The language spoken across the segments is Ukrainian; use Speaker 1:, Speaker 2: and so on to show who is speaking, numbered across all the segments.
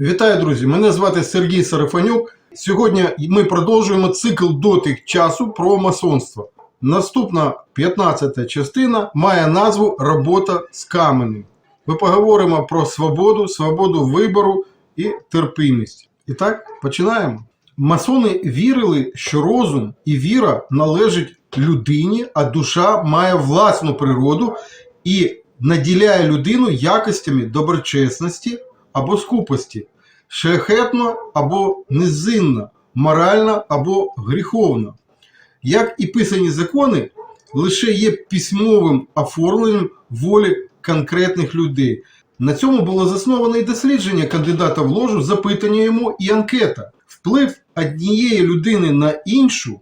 Speaker 1: Вітаю, друзі! Мене звати Сергій Сарафанюк. Сьогодні ми продовжуємо цикл дотик часу про масонство. Наступна 15-та частина має назву Робота з каменем. Ми поговоримо про свободу, свободу вибору і терпимість. І так, починаємо. Масони вірили, що розум і віра належать людині, а душа має власну природу і наділяє людину якостями доброчесності або скупості, шляхетно або низинна, моральна або гріховна. Як і писані закони, лише є письмовим оформленням волі конкретних людей. На цьому було засновано і дослідження кандидата в ложу, запитання йому і анкета. Вплив однієї людини на іншу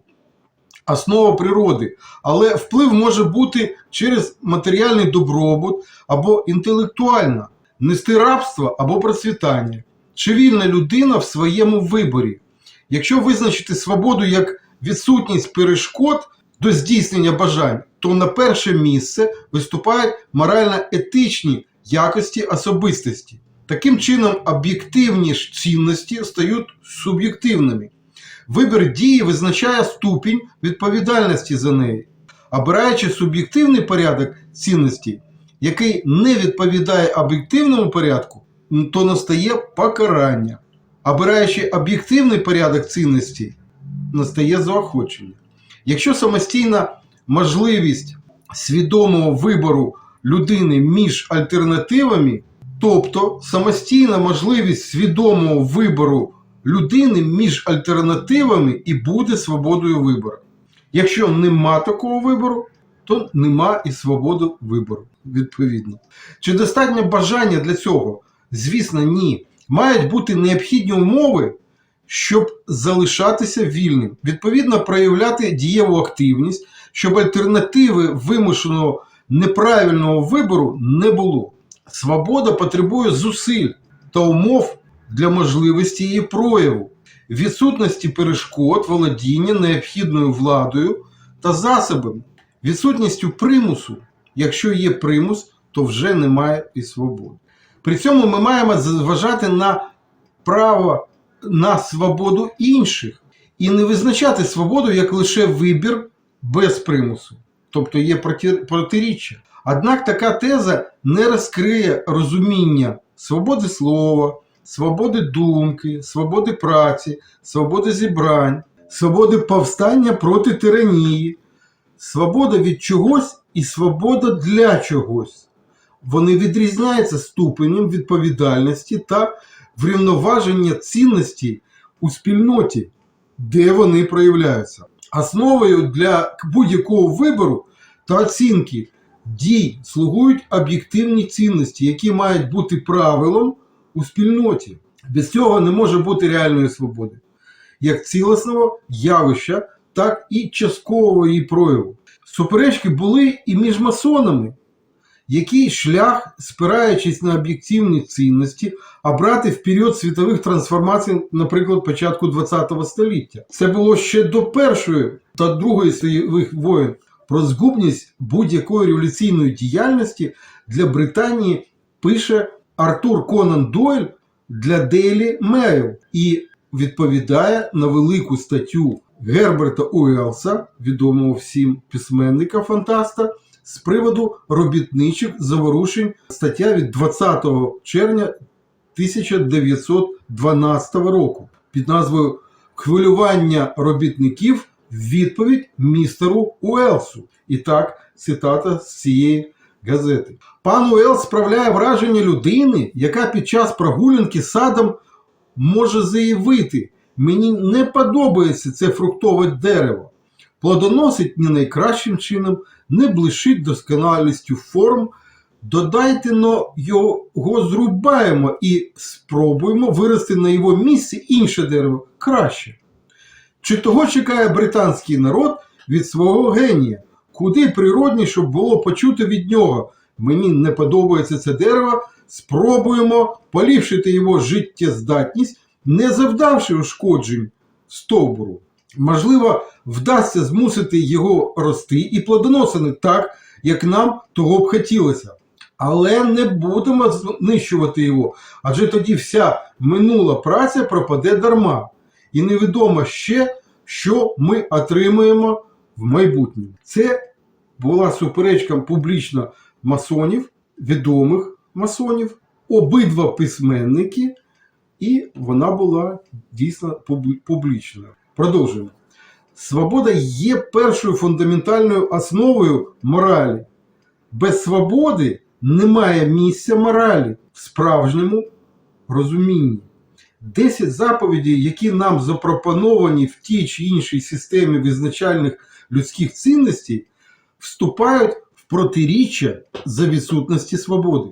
Speaker 1: основа природи, але вплив може бути через матеріальний добробут або інтелектуальна, нести рабство або процвітання, чи вільна людина в своєму виборі. Якщо визначити свободу як відсутність перешкод до здійснення бажань, то на перше місце виступають морально-етичні якості особистості. Таким чином, об'єктивні цінності стають суб'єктивними. Вибір дії визначає ступінь відповідальності за неї. Обираючи суб'єктивний порядок цінностей, який не відповідає об'єктивному порядку, то настає покарання. Обираючи об'єктивний порядок цінностей, настає заохочення. Якщо самостійна можливість свідомого вибору людини між альтернативами, тобто самостійна можливість свідомого вибору людини між альтернативами і буде свободою вибору. Якщо нема такого вибору, то нема і свободи вибору, відповідно. Чи достатньо бажання для цього? Звісно, ні. Мають бути необхідні умови, щоб залишатися вільним, відповідно, проявляти дієву активність, щоб альтернативи вимушеного неправильного вибору не було. Свобода потребує зусиль та умов для можливості її прояву, відсутності перешкод, володіння необхідною владою та засобами, відсутністю примусу. Якщо є примус, то вже немає і свободи. При цьому ми маємо зважати на право на свободу інших і не визначати свободу як лише вибір без примусу, тобто є протиріччя. Однак така теза не розкриє розуміння свободи слова, свободи думки, свободи праці, свободи зібрань, свободи повстання проти тиранії, свобода від чогось і свобода для чогось. Вони відрізняються ступенем відповідальності та врівноваження цінностей у спільноті, де вони проявляються. Основою для будь-якого вибору та оцінки дій слугують об'єктивні цінності, які мають бути правилом у спільноті. Без цього не може бути реальної свободи, як цілісного явища, так і часткового її прояву. Суперечки були і між масонами, який шлях, спираючись на об'єктивні цінності, обрати в період світових трансформацій, наприклад, початку ХХ століття. Це було ще до Першої та Другої світових воєн. Про згубність будь-якої революційної діяльності для Британії пише Артур Конан Дойль для Daily Mail і відповідає на велику статтю Герберта Уелса, відомого всім письменника фантаста, з приводу робітничих заворушень стаття від 20 червня 1912 року під назвою Хвилювання робітників відповідь містеру Уелсу. І так, цитата з цієї газети. Пан Уелс справляє враження людини, яка під час прогулянки садом може заявити: мені не подобається це фруктове дерево. Плодоносить не найкращим чином, не блищить досконалістю форм. Додайте но його зрубаємо і спробуємо вирости на його місці інше дерево краще. Чи того чекає британський народ від свого генія? Куди природніше було почути від нього? Мені не подобається це дерево, спробуємо поліпшити його життєздатність, не завдавши ушкоджень стовбуру. Можливо, вдасться змусити його рости і плодоносити так, як нам того б хотілося. Але не будемо знищувати його, адже тоді вся минула праця пропаде дарма. І невідомо ще, що ми отримаємо в майбутньому. Це була суперечка публічно масонів, відомих масонів, обидва письменники, і вона була дійсно пуб- публічною. Продовжуємо. Свобода є першою фундаментальною основою моралі. Без свободи немає місця моралі в справжньому розумінні. Десять заповідей, які нам запропоновані в тій чи іншій системі визначальних людських цінностей, вступають в протиріччя за відсутності свободи.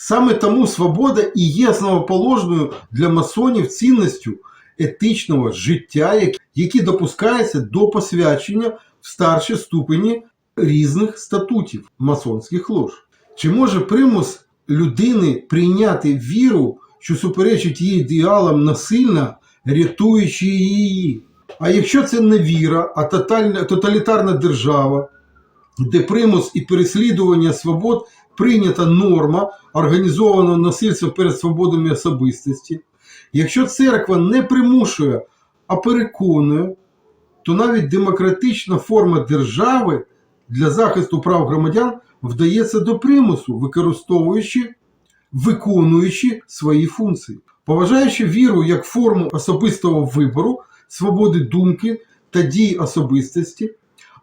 Speaker 1: Саме тому свобода і є основоположною для масонів цінністю етичного життя, які- допускаються до посвячення в старші ступені різних статутів масонських лож. Чи може примус людини прийняти віру, що суперечить її ідеалам насильно, рятуючи її? А якщо це не віра, а тотальна, тоталітарна держава, де примус і переслідування свобод прийнята норма організованого насильства перед свободами особистості, якщо церква не примушує, а переконує, то навіть демократична форма держави для захисту прав громадян вдається до примусу, використовуючи, виконуючи свої функції. Поважаючи віру як форму особистого вибору, свободи думки та дій особистості,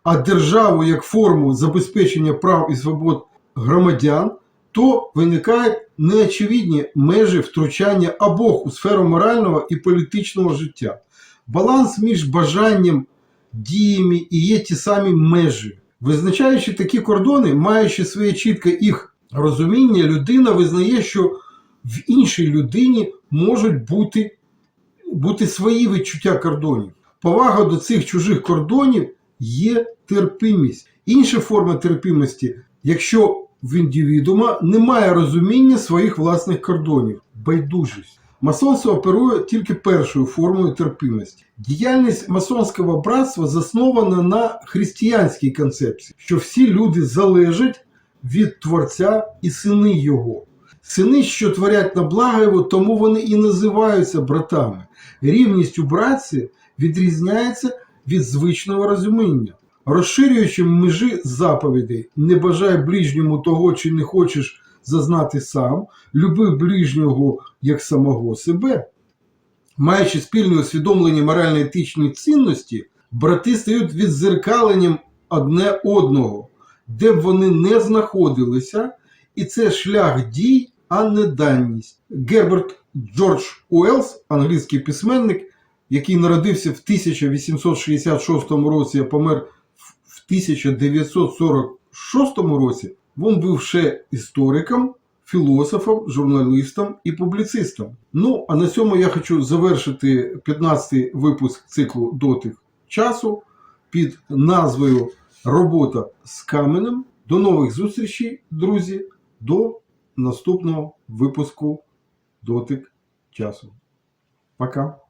Speaker 1: а державу як форму забезпечення прав і свобод громадян, то виникають неочевидні межі втручання обох у сферу морального і політичного життя. Баланс між бажанням, діями і є ті самі межі. Визначаючи такі кордони, маючи своє чітке їх розуміння, людина визнає, що в іншій людині можуть бути, бути свої відчуття кордонів. Повага до цих чужих кордонів є терпимість. Інша форма терпимості, якщо в індивідуума немає розуміння своїх власних кордонів, байдужість. Масонство оперує тільки першою формою терпимості. Діяльність масонського братства заснована на християнській концепції, що всі люди залежать від Творця і сини Його. Сини, що творять на благо Його, тому вони і називаються братами. Рівність у братці відрізняється від звичного розуміння. Розширюючи межі заповідей, не бажай ближньому того, чи не хочеш зазнати сам, люби ближнього як самого себе. Маючи спільне усвідомлення морально-етичної цінності, брати стають відзеркаленням одне одного, де б вони не знаходилися, і це шлях дій, а не даність. Герберт Джордж Уеллс, англійський письменник, який народився в 1866 році, а помер 1946 році, він був ще істориком, філософом, журналістом і публіцистом. Ну, а на цьому я хочу завершити 15-й випуск циклу дотик часу під назвою Робота з каменем. До нових зустрічей, друзі, до наступного випуску дотик часу. Пока.